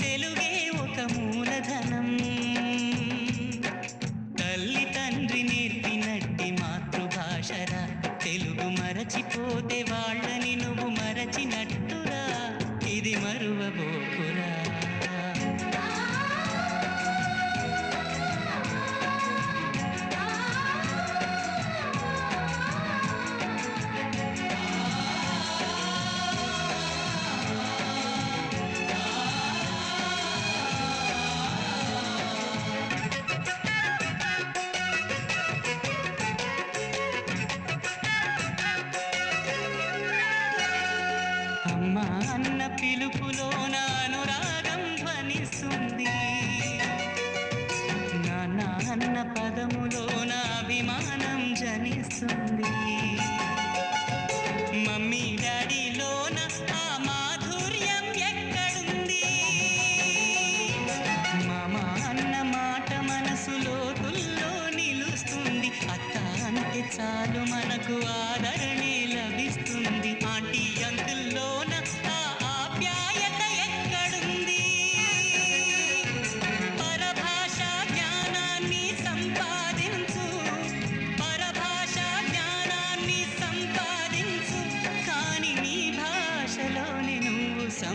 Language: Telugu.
తెలుగే ఒక మూలధనం. అమ్మ అన్న పిలుపులోన అనురాగం ధ్వనిస్తుంది. నాన్న అన్న పదములో అభిమానం జనిస్తుంది.